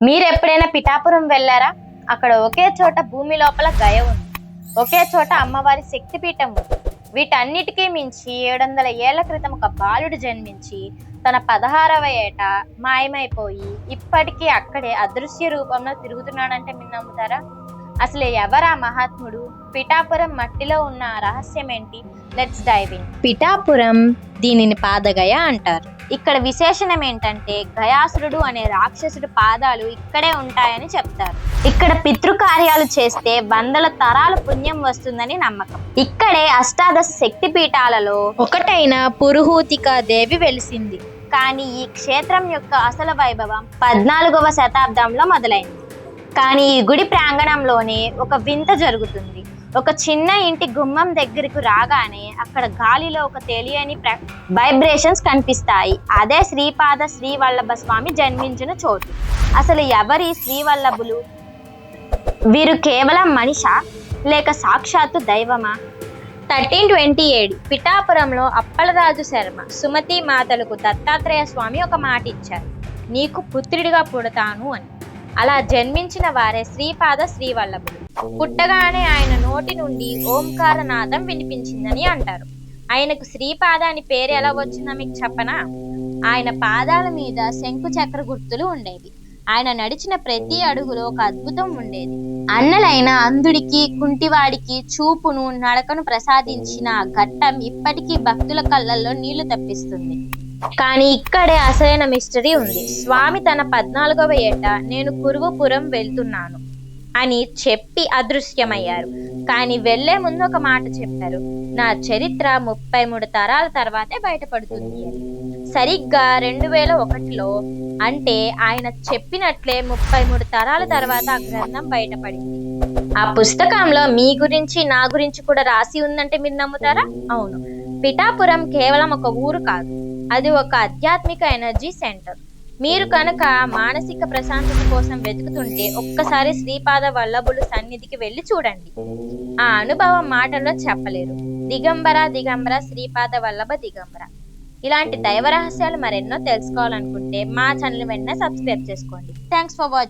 మీరు ఎప్పుడైనా పిఠాపురం వెళ్ళారా? అక్కడ ఒకే చోట భూమి లోపల గయ ఉంది. ఒకే చోట అమ్మవారి శక్తిపీఠం ఉంది. వీటన్నిటికీ మించి ఏడు వందల ఏళ్ళ క్రితం ఒక బాలుడు జన్మించి తన పదహారవ ఏట మాయమైపోయి ఇప్పటికీ అక్కడే అదృశ్య రూపంలో తిరుగుతున్నాడంటే మీరు నమ్ముతారా? అసలు ఎవరా మహాత్ముడు? పిఠాపురం మట్టిలో ఉన్న రహస్యం ఏంటి లెట్స్ డైవింగ్ పిఠాపురం దీనిని పాదగయ అంటారు. ఇక్కడ విశేషణం ఏంటంటే గయాసురుడు అనే రాక్షసుడు పాదాలు ఇక్కడే ఉంటాయని చెప్తారు. ఇక్కడ పితృకార్యాలు చేస్తే వందల తరాల పుణ్యం వస్తుందని నమ్మకం. ఇక్కడే అష్టాదశ శక్తి పీఠాలలో ఒకటైన పురుహూతిక దేవి వెలిసింది. కానీ ఈ క్షేత్రం యొక్క అసలు వైభవం పద్నాలుగవ శతాబ్దంలో మొదలైంది. కానీ ఈ గుడి ప్రాంగణంలోనే ఒక వింత జరుగుతుంది. ఒక చిన్న ఇంటి గుమ్మం దగ్గరకు రాగానే అక్కడ గాలిలో ఒక తెలియని వైబ్రేషన్స్ కనిపిస్తాయి. అదే శ్రీపాద శ్రీవల్లభ స్వామి జన్మించిన చోటు. అసలు ఎవరి శ్రీవల్లభులు? వీరు కేవలం మనిషా? లేక సాక్షాత్తు దైవమా? థర్టీన్ ట్వంటీ ఏడు పిఠాపురంలో అప్పలరాజు శర్మ సుమతి మాతలకు దత్తాత్రేయ స్వామి ఒక మాట ఇచ్చారు నీకు పుత్రుడిగా పుడతాను అని. అలా జన్మించిన వారే శ్రీపాద శ్రీవల్లభుడు పుట్టగానే ఆయన నోటి నుండి ఓంకార నాదం వినిపించిందని అంటారు. ఆయనకు శ్రీపాద అని పేరు ఎలా వచ్చిందో మీకు చెప్పనా? ఆయన పాదాల మీద శంకు చక్ర గుర్తులు ఉండేవి. ఆయన నడిచిన ప్రతి అడుగులో ఒక అద్భుతం ఉండేది. అన్నలైన అంధుడికి కుంటివాడికి చూపును నడకను ప్రసాదించిన ఘట్టం ఇప్పటికీ భక్తుల కళ్ళల్లో నీళ్ళు తప్పిస్తుంది. కానీ ఇక్కడే అసలైన మిస్టరీ ఉంది. స్వామి తన పద్నాలుగవ ఏట నేను కురువపురం వెళ్తున్నాను అని చెప్పి అదృశ్యమయ్యారు. కానీ వెళ్ళే ముందు ఒక మాట చెప్పారు. నా చరిత్ర ముప్పై మూడు తరాల తర్వాతే బయటపడుతుంది సరిగ్గా రెండు వేల ఒకటిలో అంటే ఆయన చెప్పినట్లే ముప్పై మూడు తరాల తర్వాత ఆ గ్రంథం బయటపడింది. ఆ పుస్తకంలో మీ గురించి నా గురించి కూడా రాసి ఉందంటే మీరు నమ్ముతారా? అవును. పిఠాపురం కేవలం ఒక ఊరు కాదు. అది ఒక ఆధ్యాత్మిక ఎనర్జీ సెంటర్. మీరు కనుక మానసిక ప్రశాంతత కోసం వెతుకుతుంటే ఒక్కసారి శ్రీపాద వల్లభులు సన్నిధికి వెళ్ళి చూడండి. ఆ అనుభవం మాటల్లో చెప్పలేరు. దిగంబర దిగంబర శ్రీపాద వల్లభ దిగంబర. ఇలాంటి దైవ రహస్యాలు మరెన్నో తెలుసుకోవాలనుకుంటే మా ఛానల్ వెంటనే సబ్స్క్రైబ్ చేసుకోండి. Thanks for watching